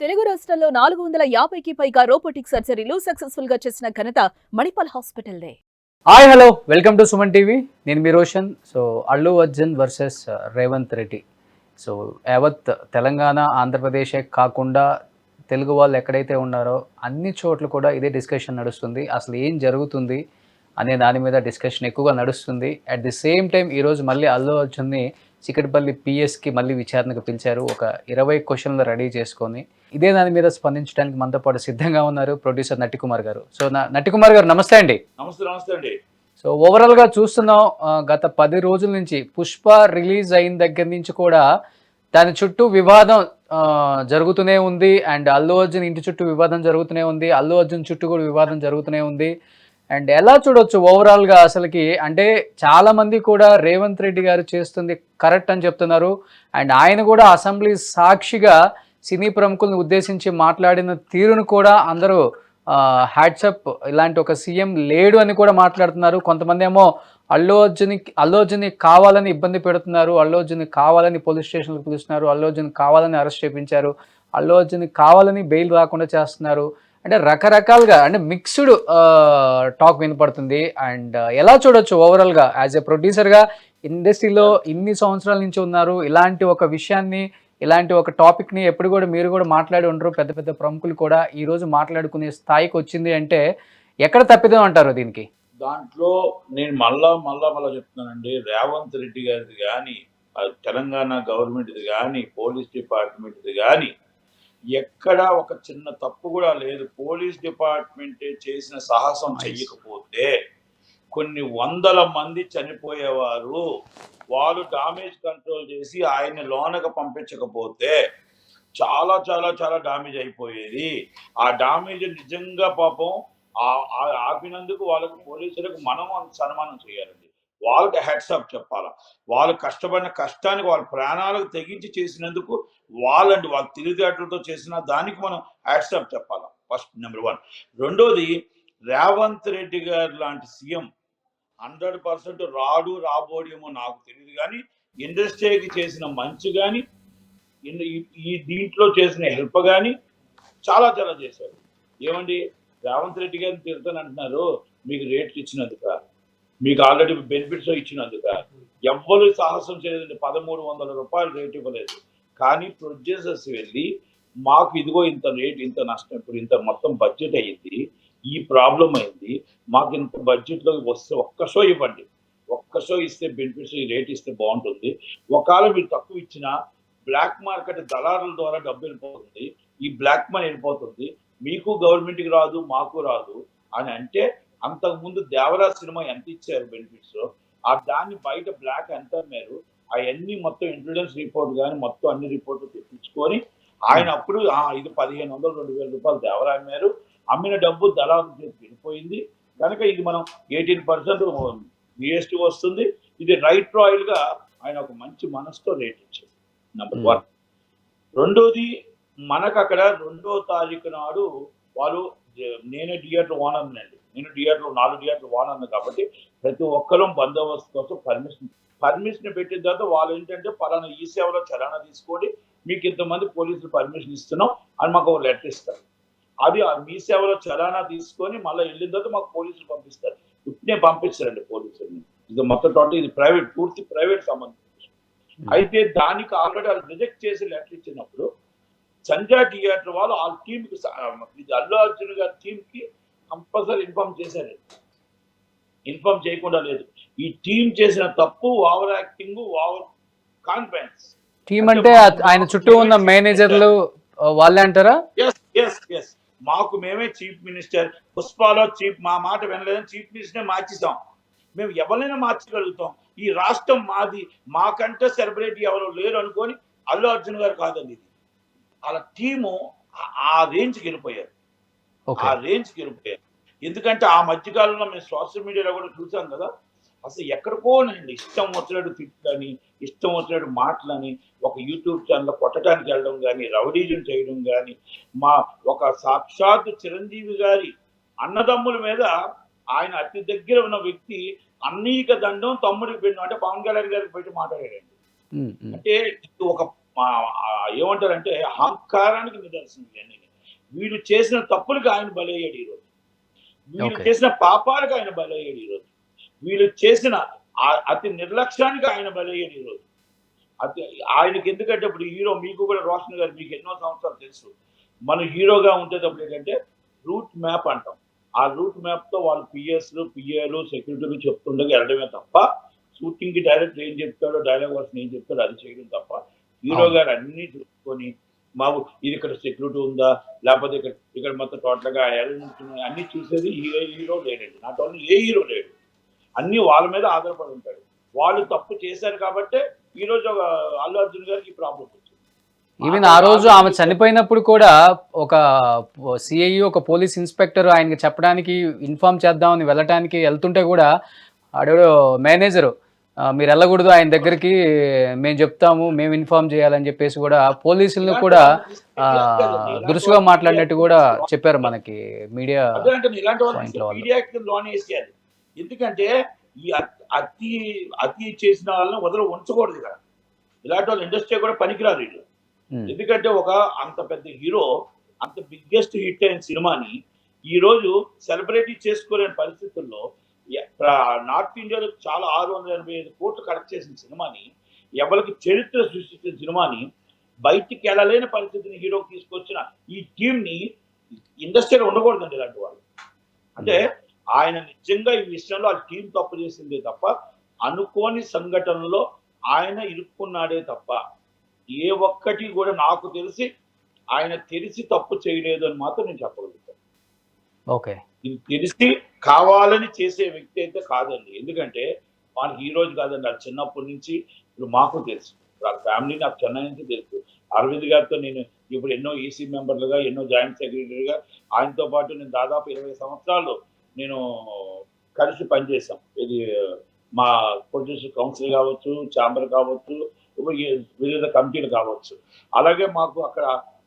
తెలుగు రాష్ట్రంలో నాలుగు వందల యాభైకి పైగా రోబోటిక్ సర్జరీలు సక్సెస్ఫుల్గా చేసిన ఘనత Manipal హాస్పిటల్దే. Hi hello welcome to Suman TV నేను మీ Roshan. So Allu Arjun versus Revanth Reddy so యావత్ తెలంగాణ ఆంధ్రప్రదేశే కాకుండా తెలుగు వాళ్ళు ఎక్కడైతే ఉన్నారో అన్ని చోట్ల కూడా ఇదే డిస్కషన్ నడుస్తుంది. అసలు ఏం జరుగుతుంది అనే దాని మీద డిస్కషన్ ఎక్కువగా నడుస్తుంది. అట్ ది సేమ్ టైం ఈరోజు మళ్ళీ అల్లు అర్జున్ని చికటిపల్లి పిఎస్కి మళ్ళీ విచారణకు పిలిచారు. ఒక ఇరవై క్వశ్చన్లు రెడీ చేసుకొని ఇదే దాని మీద స్పందించడానికి మనతో పాటు సిద్ధంగా ఉన్నారు ప్రొడ్యూసర్ నటికుమార్ గారు. సో నా- నటికుమార్ గారు నమస్తే అండి. నమస్తే నమస్తే అండి. సో ఓవరాల్గా చూస్తున్నాం గత పది రోజుల నుంచి పుష్ప రిలీజ్ అయిన దగ్గర నుంచి కూడా దాని చుట్టూ వివాదం జరుగుతూనే ఉంది. అండ్ అల్లు అర్జున్ ఇంటి చుట్టూ వివాదం జరుగుతూనే ఉంది. అల్లు అర్జున్ చుట్టూ కూడా వివాదం జరుగుతూనే ఉంది. అండ్ ఎలా చూడొచ్చు ఓవరాల్గా అసలుకి? అంటే చాలామంది కూడా రేవంత్ రెడ్డి గారు చేస్తుంది కరెక్ట్ అని చెప్తున్నారు. అండ్ ఆయన కూడా అసెంబ్లీ సాక్షిగా సినీ ప్రముఖులను ఉద్దేశించి మాట్లాడిన తీరును కూడా అందరూ హ్యాట్సప్ ఇలాంటి ఒక సీఎం లేడు అని కూడా మాట్లాడుతున్నారు. కొంతమంది ఏమో అల్లు అర్జున్ అల్లు కావాలని ఇబ్బంది పెడుతున్నారు. అల్లు కావాలని పోలీస్ స్టేషన్కి పిలుస్తున్నారు. అల్లు అర్జున్ కావాలని అరెస్ట్ చేపించారు. అల్లు అర్జున్ కావాలని బెయిల్ రాకుండా చేస్తున్నారు. అంటే రకరకాలుగా అంటే మిక్స్డ్ టాక్ వినపడుతుంది. అండ్ ఎలా చూడొచ్చు ఓవరాల్గా యాజ్ ఎ ప్రొడ్యూసర్గా ఇండస్ట్రీలో ఇన్ని సంవత్సరాల నుంచి ఉన్నారు. ఇలాంటి ఒక విషయాన్ని ఇలాంటి ఒక టాపిక్ని ఎప్పుడు కూడా మీరు కూడా మాట్లాడి ఉండరు. పెద్ద పెద్ద ప్రముఖులు కూడా ఈరోజు మాట్లాడుకునే స్థాయికి వచ్చింది అంటే ఎక్కడ తప్పిదం అంటారు దీనికి? దాంట్లో నేను మళ్ళా మళ్ళా మళ్ళా చెప్తున్నానండి. రేవంత్ రెడ్డి గారిది కానీ తెలంగాణ గవర్నమెంట్ది కానీ పోలీస్ డిపార్ట్మెంట్ది కానీ ఎక్కడ ఒక చిన్న తప్పు కూడా లేదు. పోలీస్ డిపార్ట్మెంటే చేసిన సాహసం చెయ్యకపోతే కొన్ని వందల మంది చనిపోయేవారు. వాళ్ళు డామేజ్ కంట్రోల్ చేసి ఆయన్ని లోనకు పంపించకపోతే చాలా చాలా చాలా డామేజ్ అయిపోయేది. ఆ డామేజ్ నిజంగా పాపం ఆపినందుకు వాళ్ళకు పోలీసులకు మనం సన్మానం చేయాలండి. వాళ్ళకి హెడ్సప్ చెప్పాలా? వాళ్ళు కష్టపడిన కష్టానికి వాళ్ళ ప్రాణాలకు తెగించి చేసినందుకు వాళ్ళండి వాళ్ళ తెలివితేటలతో చేసిన దానికి మనం హెడ్సప్ చెప్పాలా? ఫస్ట్ నెంబర్ వన్ రెండోది రేవంత్ రెడ్డి గారు లాంటి సీఎం హండ్రెడ్ పర్సెంట్ రాడు రాబోడేమో నాకు తెలియదు కానీ ఇండస్ట్రీకి చేసిన మంచి కానీ ఈ దీంట్లో చేసిన హెల్ప్ కానీ చాలా చాలా చేశారు ఏమండి? రేవంత్ రెడ్డి గారిని తిడతాను అంటున్నారు మీకు రేట్లు ఇచ్చినందుక. మీకు ఆల్రెడీ బెనిఫిట్స్ ఇచ్చినందుక. ఎవ్వరు సాహసం చేయలేదండి. పదమూడు వందల రూపాయలు రేట్ ఇవ్వలేదు. కానీ ప్రొడ్యూసర్స్ వెళ్ళి మాకు ఇదిగో ఇంత రేట్ ఇంత నష్టం ఇప్పుడు ఇంత మొత్తం బడ్జెట్ అయ్యింది ఈ ప్రాబ్లం అయింది మాకు ఇంత బడ్జెట్లో వస్తే ఒక్క షో ఇవ్వండి. ఒక్క షో ఇస్తే బెనిఫిట్స్ ఈ రేట్ ఇస్తే బాగుంటుంది. ఒకవేళ మీరు తక్కువ ఇచ్చినా బ్లాక్ మార్కెట్ దళారుల ద్వారా డబ్బు వెళ్ళిపోతుంది. ఈ బ్లాక్ మనీ వెళ్ళిపోతుంది. మీకు గవర్నమెంట్కి రాదు మాకు రాదు అని అంటే అంతకుముందు దేవరా సినిమా ఎంత ఇచ్చారు బెనిఫిట్స్ ఆ దాన్ని బయట బ్లాక్ ఎంత అమ్మారు. అవన్నీ మొత్తం ఇంట్రూడెన్స్ రిపోర్ట్ కానీ మొత్తం అన్ని రిపోర్ట్లు తెప్పించుకొని ఆయన అప్పుడు ఇది పదిహేను వందలు రెండు వేల రూపాయలు దేవరా అమ్మారు. అమ్మిన డబ్బు దళాలు చేతికి వెళ్ళిపోయింది. కనుక ఇది మనం ఎయిటీన్ పర్సెంట్ జిఎస్టీ వస్తుంది. ఇది రైట్ రాయల్గా ఆయన ఒక మంచి మనసుతో రేట్ ఇచ్చారు. నెంబర్ వన్ రెండోది మనకు అక్కడ రెండో తారీఖు నాడు వాళ్ళు నేనే థియేటర్ ఓనర్ అండి నేను థియేటర్ నాలుగు థియేటర్ ఓనర్ కాబట్టి ప్రతి ఒక్కరూ బందోబస్తు కోసం పర్మిషన్ పర్మిషన్ పెట్టిన తర్వాత వాళ్ళు ఏంటంటే పలానా ఈ సేవలో చలానా తీసుకోండి మీకు ఇంతమంది పోలీసులు పర్మిషన్ ఇస్తున్నాం అని మాకు ఒక లెటర్ ఇస్తారు. అది ఆ మీ సేవలో చలానా తీసుకొని మళ్ళీ వెళ్ళిన తర్వాత మాకు పోలీసులు పంపిస్తారు. ఇప్పుడే పంపిస్తారండి పోలీసులు ఇది మొత్తం టోటల్ ఇది ప్రైవేట్ పూర్తి ప్రైవేట్ సంబంధం అయితే దానికి ఆల్రెడీ వాళ్ళు రిజెక్ట్ చేసి లెటర్ ఇచ్చినప్పుడు సంజయ్ థియేటర్ వాళ్ళు ఆ టీంకి ఇది అల్లు అర్జున్ గారి టీంకి కంపల్సరీ ఇన్ఫార్మ్ చేశారు. ఇన్ఫార్మ్ చేయకుండా లేదు. ఈ టీం చేసిన తప్పు over acting over confidence. Team అంటే ఆయన చుట్టూ ఉన్న మేనేజర్లు వాళ్ళే అంటారా? ఎస్ ఎస్ ఎస్ మాకు మేమే చీఫ్ మినిస్టర్. పుష్పాలో చీఫ్ మా మాట వినలేదని చీఫ్ మినిస్టర్ మార్చిస్తాం మేము ఎవరైనా మార్చగలుగుతాం. ఈ రాష్ట్రం మాది. మాకంటే సెలబ్రిటీ ఎవరు లేరు అనుకొని అల్లు అర్జున్ గారు కాదండి ఇది. వాళ్ళ టీము ఆ- రేంజ్కి వెళ్ళిపోయారు. ఆ రేంజ్కి వెళ్ళిపోయారు ఎందుకంటే ఆ మధ్యకాలంలో మేము సోషల్ మీడియాలో కూడా చూసాం కదా అసలు ఎక్కడికో నేను ఇష్టం వచ్చినట్టు తిట్లని ఇష్టం వచ్చినట్టు మాటలని ఒక యూట్యూబ్ ఛానల్ కొట్టడానికి వెళ్ళడం కానీ రౌడీజం చేయడం కానీ మా ఒక సాక్షాత్ చిరంజీవి గారి అన్నదమ్ముల మీద ఆయన అతి దగ్గర ఉన్న వ్యక్తి అన్నీక దండం తమ్ముడికి పెట్టిన అంటే పవన్ కళ్యాణ్ గారికి పెట్టి మాట్లాడాడండి. ఉమ్. అంటే ఒక ఏమంటారంటే అహంకారానికి నిదర్శనం వీళ్ళు చేసిన తప్పులకు ఆయన బలయ్యాడు ఈరోజు. వీళ్ళు Okay. చేసిన పాపాలకు ఆయన బలయ్యాడు ఈరోజు. వీళ్ళు చేసిన అతి నిర్లక్ష్యానికి ఆయన బలయ్యాడు ఈరోజు. అతి ఆయనకి ఎందుకంటే ఇప్పుడు హీరో మీకు కూడా రోషన్ గారు మీకు ఎన్నో సంవత్సరాలు తెలుసు. మన హీరోగా ఉండేటప్పుడు ఏంటంటే రూట్ మ్యాప్ అంటాం. ఆ రూట్ మ్యాప్తో వాళ్ళు పిఎస్లు పిఏలు సెక్యూరిటీలు చెప్తుండగా వెళ్ళడమే తప్ప షూటింగ్కి డైరెక్ట్ ఏం చెప్తాడో డైలాగ్ వర్షన్ ఏం చెప్తాడో అది చేయడం తప్ప హీరో. గారు అన్ని చూసుకొని మాకు ఇది ఇక్కడ సెక్యూరిటీ ఉందా? లేకపోతే ఇక్కడ ఇక్కడ మొత్తం టోటల్గా ఉన్నాయి అన్ని చూసేది హీరో హీరో లేడండి. నాట్ ఓన్లీ ఏ హీరో లేడు. అన్ని వాళ్ళ మీద ఆధారపడి ఉంటాడు. వాళ్ళు తప్పు చేశారు కాబట్టి ఈరోజు ఒక అల్లు అర్జున్ గారికి ప్రాబ్లం వచ్చింది. ఈవెన్ ఆ రోజు ఆమె చనిపోయినప్పుడు కూడా ఒక సిఐ ఒక పోలీస్ ఇన్స్పెక్టర్ ఆయనకి చెప్పడానికి ఇన్ఫార్మ్ చేద్దామని వెళ్ళటానికి వెళ్తుంటే కూడా ఆడెవడో మేనేజరు మీరు వెళ్ళకూడదు ఆయన దగ్గరికి మేము చెప్తాము మేము ఇన్ఫార్మ్ చేయాలని చెప్పేసి కూడా పోలీసులను కూడా దురుసుగా మాట్లాడినట్టు కూడా చెప్పారు మనకి మీడియా ఎందుకంటే ఈ అతి అతి చేసిన వాళ్ళని వదల ఉంచకూడదు ఇక్కడ ఇలాంటి వాళ్ళు ఇండస్ట్రీ కూడా పనికిరాదు వీళ్ళు. ఎందుకంటే ఒక అంత పెద్ద హీరో అంత బిగ్గెస్ట్ హిట్ అయిన సినిమాని ఈ రోజు సెలబ్రిటీ చేసుకోలేని పరిస్థితుల్లో నార్త్ ఇండియాలో చాలా ఆరు వందల ఎనభై ఐదు కోట్లు కలెక్ట్ చేసిన సినిమాని ఎవరికి చరిత్ర సృష్టించిన సినిమాని బయటికి వెళ్ళలేని పరిస్థితిని హీరోకి తీసుకొచ్చిన ఈ టీం ని ఇండస్ట్రీలో ఉండకూడదండి ఇలాంటి వాళ్ళు. అంటే ఆయన నిజంగా ఈ విషయంలో ఆ టీం తప్పు చేసిందే తప్ప అనుకోని సంఘటనలో ఆయన ఇరుక్కున్నాడే తప్ప ఏ ఒక్కటి కూడా నాకు తెలిసి ఆయన తెలిసి తప్పు చేయలేదు అని మాత్రం నేను చెప్పగలుగుతాను. ఓకే. ఇది తెలిసి కావాలని చేసే వ్యక్తి అయితే కాదండి. ఎందుకంటే మనకి ఈ రోజు కాదండి. అది చిన్నప్పటి నుంచి ఇప్పుడు మాకు తెలుసు. నా ఫ్యామిలీ నాకు చెన్నై నుంచి తెలుసు. అరవింద్ గారితో నేను ఇప్పుడు ఎన్నో ఈసీ మెంబర్లుగా ఎన్నో జాయింట్ సెక్రటరీగా ఆయనతో పాటు నేను దాదాపు ఇరవై సంవత్సరాలు నేను కలిసి పనిచేసాం ఇది మా ప్రొడ్యూసర్ కౌన్సిల్ కావచ్చు ఛాంబర్ కావచ్చు ఇప్పుడు వివిధ కమిటీలు కావచ్చు. అలాగే మాకు అక్కడ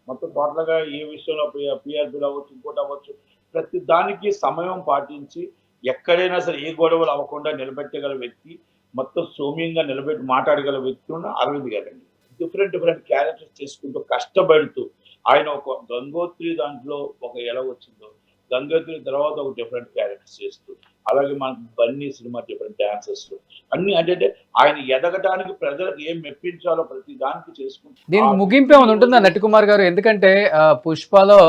మొత్తం టోటల్గా ఏ విషయంలో పిఆర్పీలు అవ్వచ్చు ఇంకోటి అవ్వచ్చు ప్రతి దానికి సమయం పాటించి ఎక్కడైనా సరే ఏ గొడవలు అవ్వకుండా నిలబెట్టగల వ్యక్తి మొత్తం సౌమ్యంగా నిలబెట్టి మాట్లాడగల వ్యక్తి ఉన్న అరవింద్ గారండి. డిఫరెంట్ డిఫరెంట్ క్యారెక్టర్స్ చేసుకుంటూ కష్టపడుతూ ఆయన ఒక గంగోత్రి దాంట్లో ఒక ఎలా వచ్చిందో గంగోత్రి తర్వాత ఒక డిఫరెంట్ క్యారెక్టర్స్ చేస్తూ అలాగే మనకు బన్నీ సినిమా డిఫరెంట్ డాన్సెస్ అన్ని అంటే ఆయన ఎదగడానికి ప్రజలకు ఏం మెప్పించాలో ప్రతి దానికి చేసుకుంటూ దీనికి ముగింపు ఏమైనా ఉంటుందా నటి కుమార్ గారు? ఎందుకంటే పుష్పలో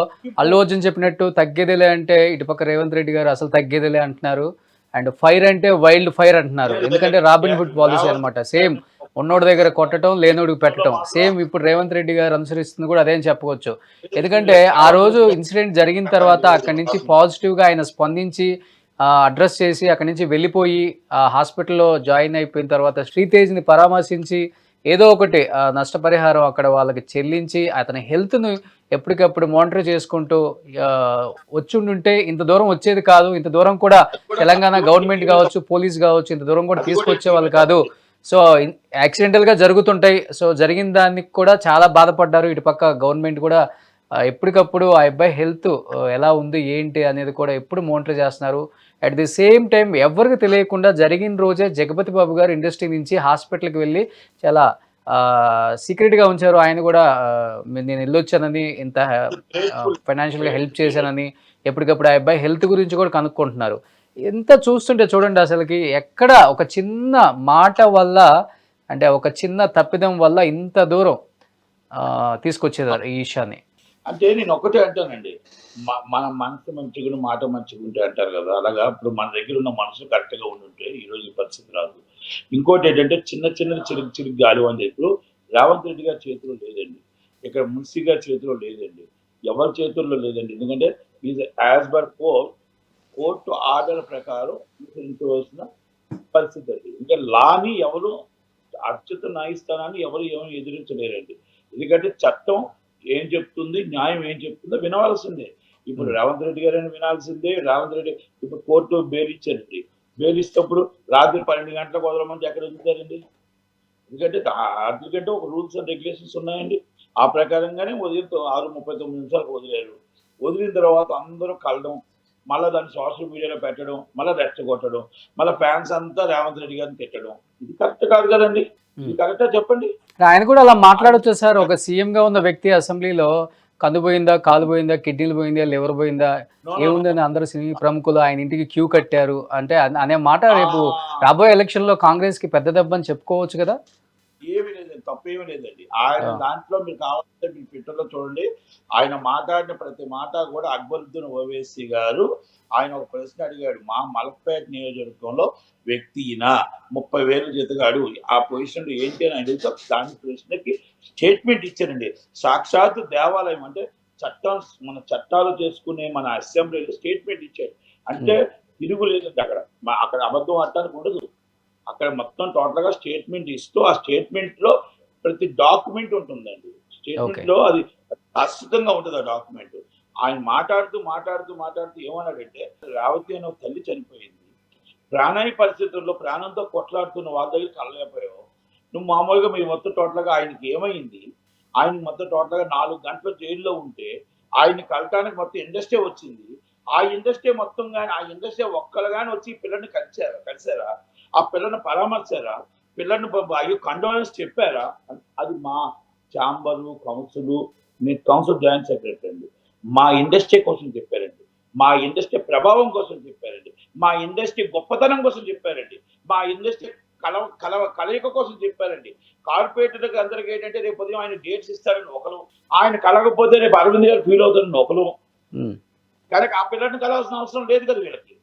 అల్లు అర్జున్ చెప్పినట్టు తగ్గేదిలే అంటే ఇటుపక్క రేవంత్ రెడ్డి గారు అసలు తగ్గేదిలే అంటున్నారు. అండ్ ఫైర్ అంటే వైల్డ్ ఫైర్ అంటున్నారు. ఎందుకంటే రాబిన్ హుడ్ పాలసీ అన్నమాట. సేమ్ ఉన్నోడి దగ్గర కొట్టడం లేనోడికి పెట్టడం సేమ్ ఇప్పుడు రేవంత్ రెడ్డి గారు అనుసరిస్తుంది కూడా అదేం చెప్పవచ్చు. ఎందుకంటే ఆ రోజు ఇన్సిడెంట్ జరిగిన తర్వాత అక్కడి నుంచి పాజిటివ్గా ఆయన స్పందించి అడ్రస్ చేసి అక్కడి నుంచి వెళ్ళిపోయి ఆ హాస్పిటల్లో జాయిన్ అయిపోయిన తర్వాత శ్రీతేజ్ని పరామర్శించి ఏదో ఒకటి నష్టపరిహారం అక్కడ వాళ్ళకి చెల్లించి అతని హెల్త్ను ఎప్పటికప్పుడు మానిటర్ చేసుకుంటూ వచ్చుండుంటే ఇంత దూరం వచ్చేది కాదు. ఇంత దూరం కూడా తెలంగాణ గవర్నమెంట్ కావచ్చు పోలీస్ కావచ్చు ఇంత దూరం కూడా తీసుకొచ్చే వాళ్ళు కాదు. సో యాక్సిడెంటల్గా జరుగుతుంటాయి. సో జరిగిన దానికి కూడా చాలా బాధపడ్డారు. ఇటు పక్క గవర్నమెంట్ కూడా ఎప్పటికప్పుడు ఆ అబ్బాయి హెల్త్ ఎలా ఉంది ఏంటి అనేది కూడా ఎప్పుడు మానిటర్ చేస్తున్నారు. అట్ ది సేమ్ టైం ఎవరికి తెలియకుండా జరిగిన రోజే జగపతి బాబు గారు ఇండస్ట్రీ నుంచి హాస్పిటల్కి వెళ్ళి చాలా సీక్రెట్గా ఉంచారు. ఆయన కూడా నేను వెళ్ళొచ్చానని ఇంత ఫైనాన్షియల్గా హెల్ప్ చేశానని ఎప్పటికప్పుడు ఆ అబ్బాయి హెల్త్ గురించి కూడా కనుక్కుంటున్నారు. ఎంత చూస్తుంటే చూడండి అసలుకి ఎక్కడ ఒక చిన్న మాట వల్ల అంటే ఒక చిన్న తప్పిదం వల్ల ఇంత దూరం తీసుకొచ్చేదారు ఈ విషయాన్ని అంటే నేను ఒకటే అంటానండి. మన మనసు మంచిగా మాట మంచిగా ఉంటే అంటారు కదా. అలాగా ఇప్పుడు మన దగ్గర ఉన్న మనసు కరెక్ట్గా ఉండుంటే ఈ రోజు ఈ పరిస్థితి రాదు. ఇంకోటి ఏంటంటే చిన్న చిన్న చిరుగు చిరుగు గాలి అని ఇప్పుడు రేవంత్ రెడ్డి గారి చేతిలో లేదండి. ఇక్కడ మున్సీ గారి చేతిలో లేదండి. ఎవరి చేతుల్లో లేదండి. ఎందుకంటే is as per for court order ప్రకారం అనుసరించవలసిన పరిస్థితి అది. ఇంకా లాని ఎవరు అత్యుత న్యాయస్థానాన్ని ఎవరు ఏమీ ఎదిరించలేరండి. ఎందుకంటే చట్టం ఏం చెప్తుంది న్యాయం ఏం చెప్తుందో వినవలసిందే. ఇప్పుడు. రేవంత్ రెడ్డి గారైనా వినాల్సిందే రేవంత్ రెడ్డి ఇప్పుడు కోర్టు బెయిల్ ఇచ్చారండి బెయిల్ ఇచ్చినప్పుడు రాత్రి పన్నెండు గంటలకు వదలమంటే ఎక్కడ వదులుతారండి? ఎందుకంటే ఎందుకంటే ఒక రూల్స్ అండ్ రెగ్యులేషన్స్ ఉన్నాయండి. ఆ ప్రకారంగానే వదిలితో ఆరు ముప్పై తొమ్మిది నిమిషాలకు వదిలేరు. వదిలిన తర్వాత అందరూ కలడం మళ్ళీ దాన్ని సోషల్ మీడియాలో పెట్టడం మళ్ళీ రెచ్చగొట్టడం మళ్ళీ ఫ్యాన్స్ అంతా రేవంత్ రెడ్డి గారిని తిట్టడం. ఇది కరెక్ట్ కాదు కదండి? ఇది కరెక్టా? చెప్పండి. ఆయన కూడా అలా మాట్లాడొచ్చు సార్. ఒక సీఎం గా ఉన్న వ్యక్తి అసెంబ్లీలో కందు పోయిందా కాలు పోయిందా కిడ్నీలు పోయిందా లివర్ పోయిందా ఏముందని అందరు సినీ ప్రముఖులు ఆయన ఇంటికి క్యూ కట్టారు అంటే అన- మాట. రేపు రాబోయే ఎలక్షన్లో కాంగ్రెస్కి పెద్ద దెబ్బ అని చెప్పుకోవచ్చు కదా? ఏమీ లేదండి తప్పేమీ లేదండి. ఆయన. దాంట్లో మీరు కావాలంటే మీ ట్విట్టర్లో చూడండి. ఆయన మాట్లాడిన ప్రతి మాట కూడా అక్బరుద్దీన్ ఓవేసీ గారు ఆయన ఒక ప్రశ్న అడిగాడు. మా మలక్పేట నియోజకవర్గంలో వ్యక్తి ఈయన ముప్పై వేలు జీతగాడు ఆ పొజిషన్లో ఏంటి అని అడిగితే దాని ప్రశ్నకి స్టేట్మెంట్ ఇచ్చారండి. సాక్షాత్తు దేవాలయం అంటే చట్టం మన చట్టాలు చేసుకునే మన అసెంబ్లీలో స్టేట్మెంట్ ఇచ్చాడు అంటే తిరుగు లేదండి అక్కడ. అక్కడ అబద్ధం ఆడటానికి ఉండదు. అక్కడ మొత్తం టోటల్గా స్టేట్మెంట్ ఇస్తూ ఆ స్టేట్మెంట్లో ప్రతి డాక్యుమెంట్ ఉంటుందండి. స్టేట్మెంట్లో అది శాశ్వతంగా ఉంటుంది ఆ డాక్యుమెంట్ ఆయన మాట్లాడుతూ మాట్లాడుతూ మాట్లాడుతూ ఏమన్నాడంటే రేవతి అనే ఒక తల్లి చనిపోయింది. ప్రాణాయి పరిస్థితుల్లో ప్రాణంతో కొట్లాడుతున్న వాళ్ళ దగ్గర కలలేకపోయావు నువ్వు మామూలుగా మీ మొత్తం టోటల్గా ఆయనకి ఏమైంది? ఆయన మొత్తం టోటల్గా నాలుగు గంటల జైల్లో ఉంటే ఆయన్ని కలటానికి మొత్తం ఇండస్ట్రీ వచ్చింది. ఆ ఇండస్ట్రీ మొత్తం కానీ ఆ ఇండస్ట్రీ ఒక్కరు కానీ వచ్చి ఈ పిల్లని కలిసారా కలిసారా ఆ పిల్లని పరామర్శారా? పిల్లని అయ్యో కండోలెన్స్ చెప్పారా? అది మా ఛాంబరు కౌన్సిల్ నేను కౌన్సిల్ జాయింట్ సెక్రటరీ అండి. మా ఇండస్ట్రీ కోసం చెప్పారండి. మా ఇండస్ట్రీ ప్రభావం కోసం చెప్పారండి. మా ఇండస్ట్రీ గొప్పతనం కోసం చెప్పారండి. మా ఇండస్ట్రీ కల కల కలయిక కోసం చెప్పారండి. కార్పొరేటర్కి అందరికి ఏంటంటే రేపు ఉదయం ఆయన డేట్స్ ఇస్తారని ఒకరు. ఆయన కలగకపోతే రేపు అరవింద్ గారు ఫీల్ అవుతారని ఒకరు. ఉమ్. కానీ ఆ పిల్లల్ని కలవాల్సిన అవసరం లేదు కదా వీళ్ళకి.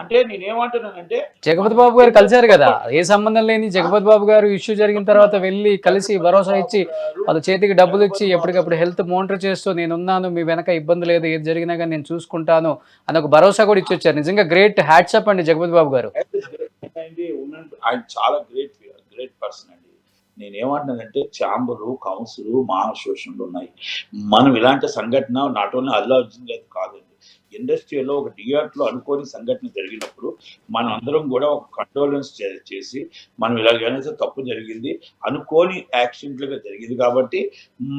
అంటే నేనేమంటున్నానంటే జగపతి బాబు గారు కలిశారు కదా. ఏ సంబంధం లేని జగపతి బాబు గారు ఇష్యూ జరిగిన తర్వాత వెళ్ళి కలిసి భరోసా ఇచ్చి వాళ్ళ చేతికి డబ్బులు ఇచ్చి ఎప్పటికప్పుడు హెల్త్ మానిటర్ చేస్తూ నేనున్నాను మీ వెనక ఇబ్బంది లేదు ఏది జరిగినా కానీ నేను చూసుకుంటాను అని ఒక భరోసా కూడా ఇచ్చి వచ్చారు నిజంగా గ్రేట్ హ్యాట్సప్ అండి జగపతి బాబు గారు. ఆయన చాలా గ్రేట్ గ్రేట్ పర్సన్ అండి. నేను ఏమంటున్నానంటే ఛాంబరు కౌన్సిల్ మా అసోసియేషన్లు ఉన్నాయి. మనం ఇలాంటి సంఘటన నాట్ ఓన్లీ అల్లు అర్జున్ గారు కాదండి. ఇండస్ట్రీలో ఒక థియేటర్లో అనుకోని సంఘటన జరిగినప్పుడు మనం అందరం కూడా ఒక కంట్రోలెన్స్ చేసి మనం ఇలాగైనా తప్పు జరిగింది అనుకోని యాక్సిడెంట్లుగా జరిగింది కాబట్టి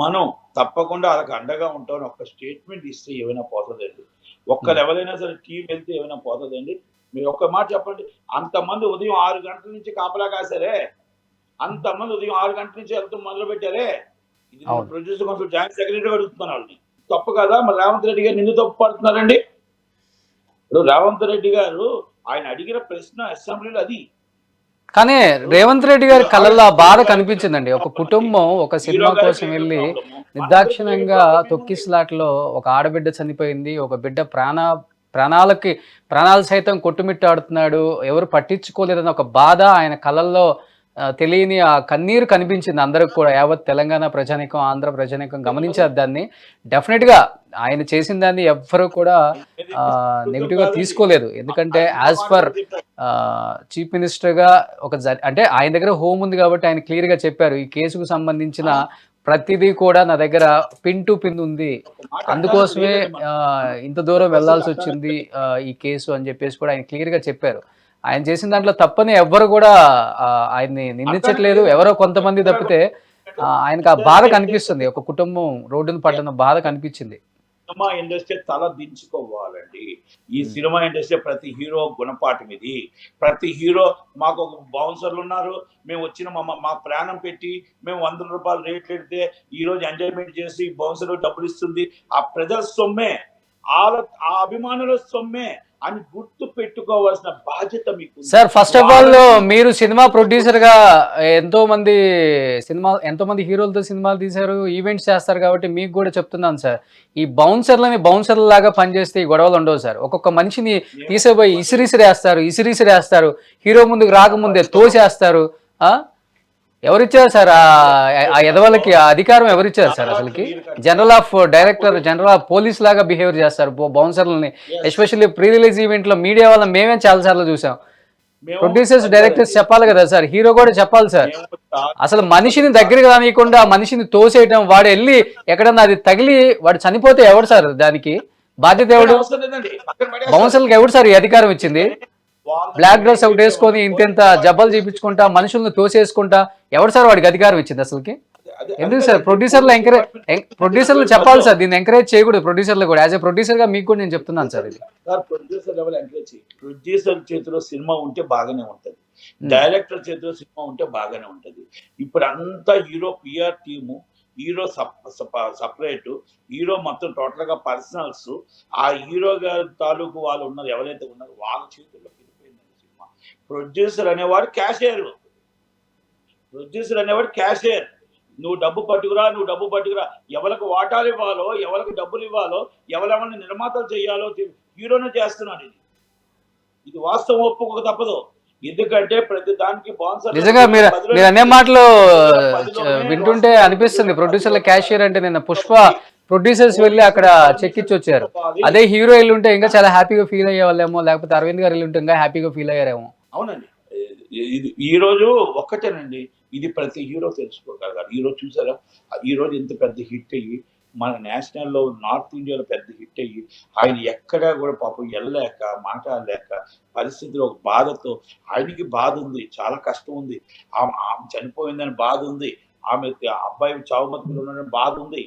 మనం తప్పకుండా వాళ్ళకి అండగా ఉంటామని ఒక స్టేట్మెంట్ ఇస్తే ఏమైనా పోతుందండి. ఒక్కరు ఎవరైనా సరే టీం వెళ్తే ఏమైనా పోతుందండి. మీరు ఒక్క మాట చెప్పండి. అంతమంది ఉదయం ఆరు గంటల నుంచి కాపలా కాసారే అంతమంది ఉదయం ఆరు గంటల నుంచి వెళ్తూ మొదలు పెట్టారే ఇది. ప్రొడ్యూసర్ కొంచెం జాయింట్ సెక్రటరీ అడుగుతున్నాను వాళ్ళని. తప్పు కదా? మరి రేవంత్ రెడ్డి గారు నిన్ను తప్పు పడుతున్నారండి? ఇప్పుడు రేవంత్ రెడ్డి గారు ఆయన అడిగిన ప్రశ్న అసెంబ్లీలో అది. కానీ రేవంత్ రెడ్డి గారి కళ్ళల్లో ఆ బాధ కనిపించిందండి. ఒక కుటుంబం ఒక సినిమా కోసం వెళ్ళి నిర్దాక్షిణ్యంగా తొక్కిస్లాట్లో ఒక ఆడబిడ్డ చనిపోయింది. ఒక బిడ్డ ప్రాణ ప్రాణాలకి ప్రాణాలు సైతం కొట్టుమిట్టాడుతున్నాడు. ఎవరు పట్టించుకోలేదన్న ఒక బాధ ఆయన కళ్ళల్లో ఆ, తెలియని ఆ కన్నీరు కనిపించింది అందరికి కూడా యావత్ తెలంగాణ ప్రజానికం ఆంధ్ర ప్రజానికం గమనించారు దాన్ని. డెఫినెట్గా ఆయన చేసిన దాన్ని ఎవ్వరు కూడా నెగిటివ్గా తీసుకోలేదు. ఎందుకంటే యాజ్ పర్ చీఫ్ మినిస్టర్గా ఒక జ- అంటే ఆయన దగ్గర హోమ్ ఉంది కాబట్టి ఆయన క్లియర్గా చెప్పారు. ఈ కేసుకు సంబంధించిన ప్రతిదీ కూడా నా దగ్గర పిన్ టు పిన్ ఉంది. అందుకోసమే ఇంత దూరం వెళ్ళాల్సి వచ్చింది ఈ కేసు అని చెప్పేసి కూడా ఆయన క్లియర్గా చెప్పారు. ఆయన చేసిన దాంట్లో తప్పని ఎవ్వరు కూడా ఆయన్ని నిందించట్లేదు. ఎవరో కొంతమంది తప్పితే ఆయనకు ఆ బాధ కనిపిస్తుంది. ఒక కుటుంబం రోడ్డున పడ్డన్న బాధ కనిపించింది. సినిమా ఇండస్ట్రీ తల దించుకోవాలండి. ఈ. సినిమా ఇండస్ట్రీ ప్రతి హీరో గుణపాఠం ఇది ప్రతి హీరో మాకు ఒక బౌన్సర్లు ఉన్నారు. మేము వచ్చిన మా మా ప్రాణం పెట్టి మేము వందల రూపాయలు రేట్లు పెడితే ఈ రోజు ఎంజాయ్మెంట్ చేసి బౌన్సర్ డబ్బులు ఇస్తుంది. ఆ ప్రజల సొమ్మే ఆ అభిమానుల సొమ్మే అని గుర్తు పెట్టుకోవాల్సిన బాధ్యత మీకు. సార్ ఫస్ట్ ఆఫ్ ఆల్ మీరు సినిమా ప్రొడ్యూసర్గా ఎంతో మంది సినిమా ఎంతో మంది హీరోలతో సినిమాలు తీశారు ఈవెంట్స్ చేస్తారు కాబట్టి మీకు కూడా చెప్తున్నాను సార్. ఈ బౌన్సర్లని బౌన్సర్ల లాగా పనిచేస్తే ఈ గొడవలు ఉండవు సార్. ఒక్కొక్క మనిషిని తీసేపోయి ఇసిరిసిరేస్తారు ఇసిరిసిరేస్తారు హీరో ముందుకు రాకముందే తోసేస్తారు ఆ? ఎవరిచ్చారు సార్? ఆ- ఎదవలకి ఆ అధికారం ఎవరిచ్చారు సార్ అసలుకి? General of director general of police లాగా బిహేవియర్ చేస్తారు బౌన్సర్లని. ఎస్పెషల్లీ ప్రీ రిలీజ్ ఈవెంట్లో మీడియా వల్ల మేమే చాలా సార్లు చూసాం ప్రొడ్యూసర్స్ డైరెక్టర్స్ చెప్పాలి కదా సార్? హీరో కూడా చెప్పాలి సార్. అసలు మనిషిని దగ్గరికి రానియకుండా మనిషిని తోసేయటం వాడు వెళ్ళి ఎక్కడన్నా అది తగిలి వాడు చనిపోతే ఎవడు సార్ దానికి? బాధ్యత ఎవడు. బౌన్సర్లకు ఎవడు సార్ ఈ అధికారం ఇచ్చింది? వాళ్ళ- బ్లాక్ డ్రెస్ ఒకటి వేసుకొని ఇంతెంత జబ్బలు చూపించుకుంటా మనుషుల్ని తోసేసుకుంటా ఎవడు సార్ వాడికి అధికారం ఇచ్చింది అసలుకి? ఎందుకు సార్? ప్రొడ్యూసర్లు ఎంకరేజ్ ప్రొడ్యూసర్లు చెప్పాలి సార్ దీన్ని ఎంకరేజ్ చేయకూడదు ప్రొడ్యూసర్లు కూడా. యాజ్ ఎ ప్రొడ్యూసర్గా మీకు కూడా నేను చెప్తున్నాను సార్ ఇది. Sir producer level encourage producer చేతిలో సినిమా ఉంటే బాగానే ఉంటది. Hmm. డైరెక్టర్ చేతిలో సినిమా ఉంటే బాగానే ఉంటది. ఇప్పుడు అంతా hero PR team hero separate hero మొత్తం టోటల్గా పర్సనల్స్ ఆ హీరో గారి తాలూకు వాళ్ళు ఉన్నారు ఎవరైతే ఉన్నారో వాళ్ళ చేతుల్లో ప్రొడ్యూసర్ అనేవాడు క్యాషియర్. ప్రొడ్యూసర్ అనేవాడు క్యాషియర్. నువ్వు డబ్బు పట్టుకురా నువ్వు డబ్బు పట్టుకురా. ఎవరికి వాటాలు ఇవ్వాలో ఎవరికి డబ్బులు ఇవ్వాలో ఎవరెవరిని నిర్మాతలు చేయాలో హీరోనే చేస్తున్నాడు ఇది. ఇది వాస్తవం ఒప్పుకోక తప్పదు. ఎందుకంటే ప్రతి దానికి బాన్సర్ నిజంగా మీరు మీరు అనే మాటలు వింటుంటే అనిపిస్తుంది. ప్రొడ్యూసర్ల క్యాషియర్ అంటే నిన్న పుష్ప ప్రొడ్యూసర్స్ వెళ్ళి అక్కడ చెక్ ఇచ్చి వచ్చారు అదే హీరో వెళ్ళి ఉంటే ఇంకా చాలా హ్యాపీగా ఫీల్ అయ్యే వాళ్ళేమో లేకపోతే అరవింద్ గారు వెళ్ళి ఉంటే ఇంకా హ్యాపీగా ఫీల్ అయ్యారేమో. అవునండి. ఇది ఈరోజు ఒక్కటేనండి. ఇది ప్రతి హీరో తెలుసుకోగలగాలి. ఈరోజు చూసారా? ఈ రోజు ఇంత పెద్ద హిట్ అయ్యి మన నేషనల్లో నార్త్ ఇండియాలో పెద్ద హిట్ అయ్యి ఆయన ఎక్కడా కూడా పాపం వెళ్ళలేక మాట్లాడలేక పరిస్థితిలో ఒక బాధతో ఆయనకి బాధ ఉంది చాలా కష్టం ఉంది. ఆమె ఆమె చనిపోయిందని బాధ ఉంది. ఆమె ఆ అబ్బాయి చావుమతులు ఉన్నాడని బాధ ఉంది.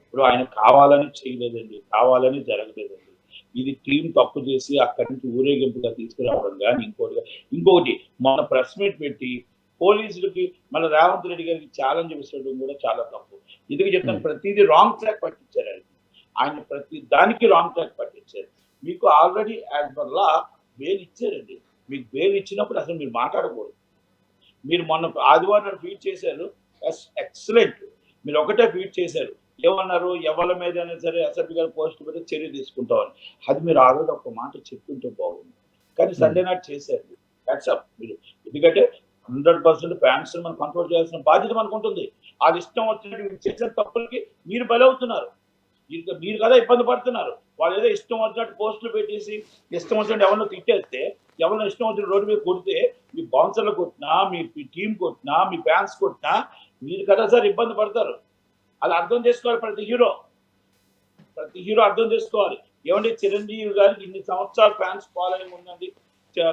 ఇప్పుడు ఆయన కావాలని చేయలేదండి. కావాలని జరగలేదండి. ఇది టీం తప్పు చేసి అక్కడి నుంచి ఊరేగింపుగా తీసుకురావడం కానీ ఇంకోటి ఇంకొకటి మన ప్రెస్ మీట్ పెట్టి పోలీసులకి మన రేవంత్ రెడ్డి గారికి ఛాలెంజ్ విసరడం కూడా చాలా తప్పు. ఎందుకు చెప్తాను Hmm. ప్రతిదీ రాంగ్ ట్రాక్ పట్టించారు ఆయన. ఆయన ప్రతి దానికి రాంగ్ ట్రాక్ పట్టించారు. మీకు already as per law bail ఇచ్చారండి. మీకు బెయిల్ ఇచ్చినప్పుడు అసలు మీరు మాట్లాడకూడదు. మీరు మొన్న ఆదివారం ఫీడ్ చేశారు. ఎక్సలెంట్ మీరు ఒకటే ఫీడ్ చేశారు. ఏమన్నారు? ఎవరి మీద అయినా సరే అసెంబ్లీ గారు పోస్ట్ పెట్టి చర్య తీసుకుంటామని. అది మీరు ఆల్రెడీ ఒక మాట చెప్పుకుంటే బాగుంది కానీ సండే నాట్ చేశారు. వాట్సాప్ మీరు ఎందుకంటే హండ్రెడ్ పర్సెంట్ ఫ్యాన్స్ మనం కంట్రోల్ చేయాల్సిన బాధ్యత మనకు ఉంటుంది. అది ఇష్టం వచ్చినట్టు మీరు చేసిన తప్పులకి మీరు బలవుతున్నారు. ఇంకా మీరు కదా ఇబ్బంది పడుతున్నారు. వాళ్ళు ఏదో ఇష్టం వచ్చినట్టు పోస్టులు పెట్టేసి ఇష్టం వచ్చినట్టు ఎవరినో తిట్టేస్తే ఎవరినో ఇష్టం వచ్చిన రోడ్డు మీద కొడితే మీ బౌన్సర్లు కొట్టినా మీ టీం కొట్టినా మీ ఫ్యాన్స్ కొట్టినా మీరు కదా సార్ ఇబ్బంది పడతారు. అది అర్థం చేసుకోవాలి ప్రతి హీరో. ప్రతి హీరో అర్థం చేసుకోవాలి. ఏమంటే చిరంజీవి గారికి ఇన్ని సంవత్సరాలు ఫ్యాన్స్ ఫాలోయింగ్ ఉందండి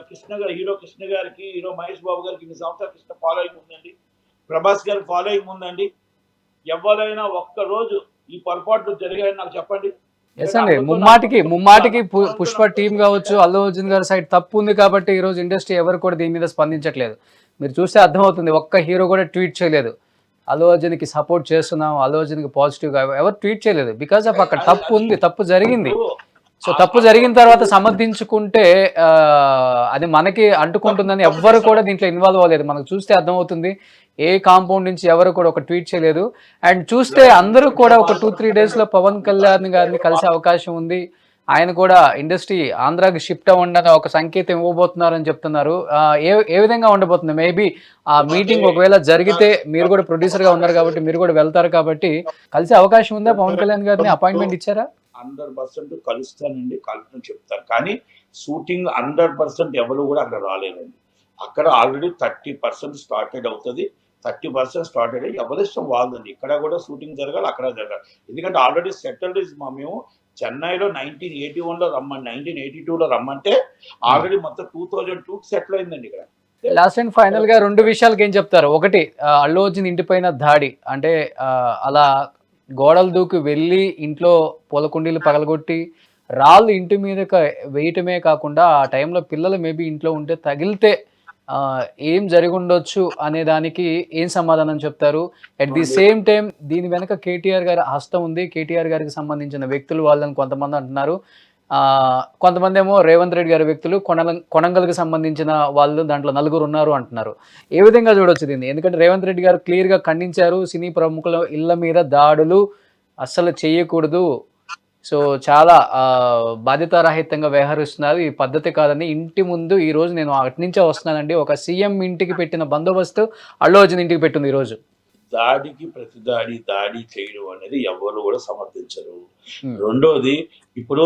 కృష్ణ గారు హీరో కృష్ణ గారికి హీరో మహేష్ బాబు గారికి ఇన్ని సంవత్సరాలు కృష్ణ ఫాలోయింగ్ ఉందండి ప్రభాస్ గారికి ఫాలోయింగ్ ఉందండి ఎవరైనా ఒక్క రోజు ఈ పొరపాట్లు జరిగాయని నాకు చెప్పండి. ఎస్ అండి. ముమ్మాటికి ముమ్మాటికి పుష్ప టీం కావచ్చు అల్లు అర్జున్ గారి సైడ్ తప్పు ఉంది కాబట్టి ఈ రోజు ఇండస్ట్రీ ఎవరు కూడా దీని మీద స్పందించట్లేదు. మీరు చూస్తే అర్థమవుతుంది. ఒక్క హీరో కూడా ట్వీట్ చేయలేదు. అల్లు అర్జున్కి సపోర్ట్ చేస్తున్నాం అల్లు అర్జున్కి పాజిటివ్గా ఎవరు ట్వీట్ చేయలేదు. బికాస్ ఆఫ్ అక్కడ తప్పు ఉంది తప్పు జరిగింది. సో తప్పు జరిగిన తర్వాత సమర్థించుకుంటే అది మనకి అంటుకుంటుందని ఎవ్వరు కూడా దీంట్లో ఇన్వాల్వ్ అవ్వలేదు. మనకు చూస్తే అర్థమవుతుంది. ఏ కాంపౌండ్ నుంచి ఎవరు కూడా ఒక ట్వీట్ చేయలేదు. అండ్ చూస్తే అందరూ కూడా ఒక టూ త్రీ డేస్లో పవన్ కళ్యాణ్ గారిని కలిసే అవకాశం ఉంది. ఆయన కూడా ఇండస్ట్రీ ఆంధ్రాకి షిఫ్ట్ అవ్వండి ఒక సంకేతం ఇవ్వబోతున్నారని చెప్తున్నారు. ఏ ఏ విధంగా ఉండబోతుంది? మేబీ ఆ మీటింగ్ ఒకవేళ జరిగితే మీరు కూడా ప్రొడ్యూసర్గా ఉన్నారు కాబట్టి మీరు కూడా వెళ్తారు కాబట్టి కలిసే అవకాశం ఉందా పవన్ కళ్యాణ్ గారిని? అపాయింట్మెంట్ ఇచ్చారా? హండ్రెడ్ పర్సెంట్ కలుస్తానండి కలుపుని చెప్తాను కానీ షూటింగ్ హండ్రెడ్ పర్సెంట్ ఎవరు కూడా అక్కడ రాలేదండి. అక్కడ ఆల్రెడీ థర్టీ పర్సెంట్ స్టార్టెడ్ అవుతుంది. థర్టీ పర్సెంట్ స్టార్టెడ్ అయ్యి ఎవరి ఇష్టం వాళ్ళదండి ఇక్కడ కూడా షూటింగ్ జరగాలి అక్కడ జరగాలి. ఎందుకంటే ఆల్రెడీ సెటిల్డ్ ఇస్ మా మేము చెన్నైలో నైన్టీన్ ఎయిటీ వన్లో రమ్మని నైన్టీన్ ఎయిటీ టూలో రమ్మంటే ఆల్రెడీ మొత్తం టూ థౌజండ్ టూ సెటిల్ అయిందండి ఇక్కడ. లాస్ట్ అండ్ ఫైనల్గా రెండు విషయాలకి ఏం చెప్తారు? ఒకటి అల్లు అర్జున్ ఇంటిపైన దాడి అంటే అలా గోడలు దూకి వెళ్ళి ఇంట్లో పూలకుండీలు పగలగొట్టి రాళ్ళు ఇంటి మీద వేయటమే కాకుండా ఆ టైంలో పిల్లలు మేబీ ఇంట్లో ఉంటే తగిలితే ఏం జరిగి అనే దానికి ఏం సమాధానం చెప్తారు? అట్ ది సేమ్ టైం దీని వెనక కేటీఆర్ గారి హస్తం ఉంది. కేటీఆర్ గారికి సంబంధించిన వ్యక్తులు వాళ్ళని కొంతమంది అంటున్నారు. కొంతమంది ఏమో రేవంత్ రెడ్డి గారి వ్యక్తులు కొన కొనంగల్కి సంబంధించిన వాళ్ళు దాంట్లో నలుగురు ఉన్నారు అంటున్నారు. ఏ విధంగా చూడొచ్చు దీన్ని? ఎందుకంటే రేవంత్ రెడ్డి గారు క్లియర్గా ఖండించారు సినీ ప్రముఖుల ఇళ్ళ మీద దాడులు అస్సలు చేయకూడదు. సో చాలా ఆ, బాధ్యతారాహిత్యంగా వ్యవహరిస్తున్నారు. ఈ పద్ధతి కాదని ఇంటి ముందు ఈ రోజు నేను అటు నుంచే వస్తున్నానండి. ఒక సీఎం ఇంటికి పెట్టిన బందోబస్తు అల్లు అర్జున్ ఇంటికి పెట్టింది ఈ రోజు. దాడికి ప్రతి దాడి దాడి చేయడం అనేది ఎవరు కూడా సమర్థించరు. రెండోది ఇప్పుడు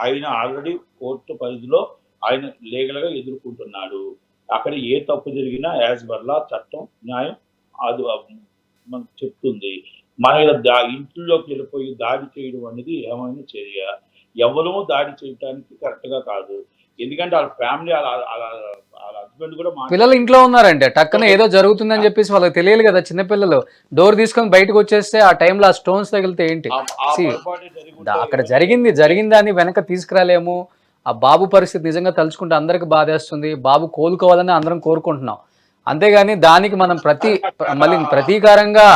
ఆయన ఆల్రెడీ కోర్టు పరిధిలో ఆయన లీగల్గా ఎదుర్కొంటున్నాడు. అక్కడ ఏ తప్పు జరిగినా యాజ్ బర్లా చట్టం న్యాయం అది మనకు చెప్తుంది. ఇలా దా ఇంట్లోకి వెళ్ళిపోయి దాడి చేయడం అనేది ఏమైనా చర్య ఎవరూ దాడి చేయడానికి కరెక్ట్గా కాదు. ఎందుకంటే వాళ్ళ ఫ్యామిలీ అలా హస్బెండ్ కూడా. పిల్లలు ఇంట్లో ఉన్నారండి టక్కన ఏదో జరుగుతుందని చెప్పేసి వాళ్ళకి తెలియదు కదా చిన్నపిల్లలు. డోర్ తీసుకొని బయటకు వచ్చేస్తే ఆ టైంలో ఆ స్టోన్స్ తగిలితే ఏంటి? అక్కడ జరిగింది జరిగిందని వెనక తీసుకురాలేము. ఆ బాబు పరిస్థితి నిజంగా తలుచుకుంటే అందరికి బాధేస్తుంది. బాబు కోలుకోవాలని అందరం కోరుకుంటున్నాం. అంతేగాని దానికి మనం ప్రతి మళ్ళీ ప్రతీకారంగా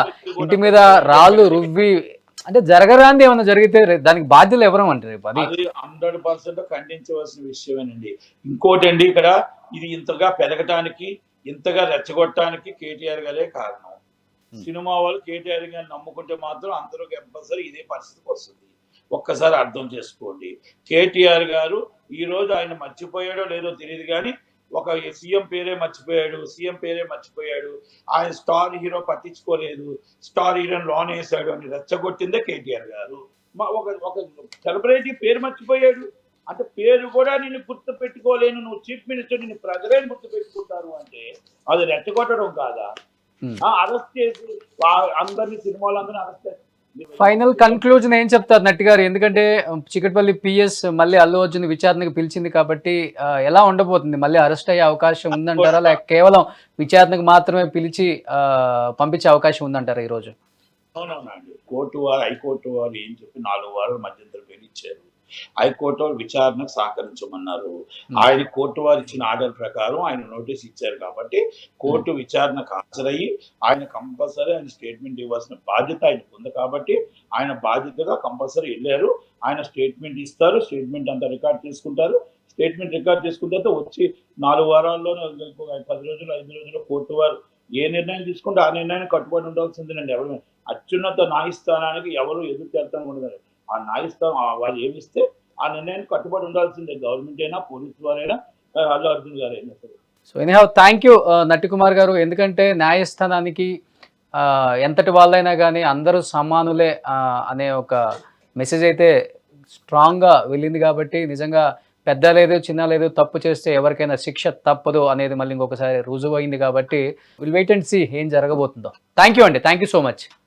ఇంటి మీద రాళ్ళు రువ్వి అంటే జరగరాంది ఏమైనా జరిగితే దానికి బాధ్యులు ఎవరు అంటే రేపు అది? హండ్రెడ్ పర్సెంట్ ఖండించవలసిన విషయమేనండి. ఇంకోటి అండి ఇక్కడ ఇది ఇంతగా పెరగటానికి ఇంతగా రెచ్చగొట్టడానికి కేటీఆర్ గారే కారణం. సినిమా వాళ్ళు కేటీఆర్ గారిని నమ్ముకుంటే మాత్రం అందరూ కంపల్సరీ ఇదే పరిస్థితికి వస్తుంది. ఒక్కసారి అర్థం చేసుకోండి. కేటీఆర్ గారు ఈ రోజు ఆయన మర్చిపోయాడో లేదో తెలియదు కానీ ఒక సీఎం పేరే మర్చిపోయాడు సీఎం పేరే మర్చిపోయాడు ఆయన స్టార్ హీరో పట్టించుకోలేదు స్టార్ హీరోని లోన్ వేశాడు అని రెచ్చగొట్టిందే కేటీఆర్ గారు. మా ఒక ఒక సెలబ్రిటీ పేరు మర్చిపోయాడు. అంటే పేరు కూడా నేను గుర్తు పెట్టుకోలేను నువ్వు చీఫ్ మినిస్టర్ నేను ప్రజలే గుర్తు పెట్టుకుంటారు అంటే అది రెచ్చగొట్టడం కాదా. అరెస్ట్ చేసి అందరినీ సినిమాలు అందరినీ అరెస్ట్ చేసి ఫైనల్ కన్క్లూజన్ ఏం చెప్తారు నట్టి గారు? ఎందుకంటే ఉమ్, చికట్పల్లి పిఎస్ మళ్ళీ అల్లు అర్జున్ విచారణకు పిలిచింది కాబట్టి ఎలా ఉండబోతుంది? మళ్ళీ అరెస్ట్ అయ్యే అవకాశం ఉందంటారా? లేక కేవలం విచారణకు మాత్రమే పిలిచి పంపించే అవకాశం ఉందంటారా ఈ రోజు? అవునవునండి. కోర్టు వారు హైకోర్టు వారు ఏం చెప్పి నాలుగు వారాలు మధ్యంతరం పిలిచారు హైకోర్టు వారు విచారణకు సహకరించమన్నారు. ఆయన కోర్టు వారు ఇచ్చిన ఆర్డర్ ప్రకారం ఆయన నోటీస్ ఇచ్చారు కాబట్టి కోర్టు విచారణకు హాజరయ్యి ఆయన కంపల్సరీ ఆయన స్టేట్మెంట్ ఇవ్వాల్సిన బాధ్యత ఆయనకు ఉంది కాబట్టి ఆయన బాధ్యతగా కంపల్సరీ వెళ్ళారు. ఆయన స్టేట్మెంట్ ఇస్తారు. స్టేట్మెంట్ అంతా రికార్డ్ చేసుకుంటారు స్టేట్మెంట్ రికార్డ్ చేసుకున్న తర్వాత వచ్చి నాలుగు వారాల్లోనే పది రోజులు ఐదు రోజులు కోర్టు వారు ఏ నిర్ణయం తీసుకుంటే ఆ నిర్ణయానికి కట్టుబడి ఉండాల్సిందేనండి. ఎవరు అత్యున్నత న్యాయస్థానానికి ఎవరు ఎదురు చేస్తాను ఉండదు ఆ న్యాయస్థానం వాళ్ళు ఏమిస్తే ఆ నిర్ణయానికి కట్టుబడి ఉండాల్సిందే. గవర్నమెంట్ అయినా పోలీసు వారైనా అల్లు అర్జున్ గారైనా సరే. So anyhow thank you Nattikumar గారు. ఎందుకంటే న్యాయస్థానానికి ఎంతటి వాళ్ళైనా కానీ అందరూ సమానులే అనే ఒక మెసేజ్ అయితే స్ట్రాంగ్గా వెళ్ళింది కాబట్టి నిజంగా పెద్ద లేదు చిన్న లేదు తప్పు చేస్తే ఎవరికైనా శిక్ష తప్పదు అనేది మళ్ళీ ఇంకొకసారి రుజువు అయింది కాబట్టి విల్ వెయిట్ అండ్ సీ ఏం జరగబోతుందో. థ్యాంక్ యూ అండి. Thank you so much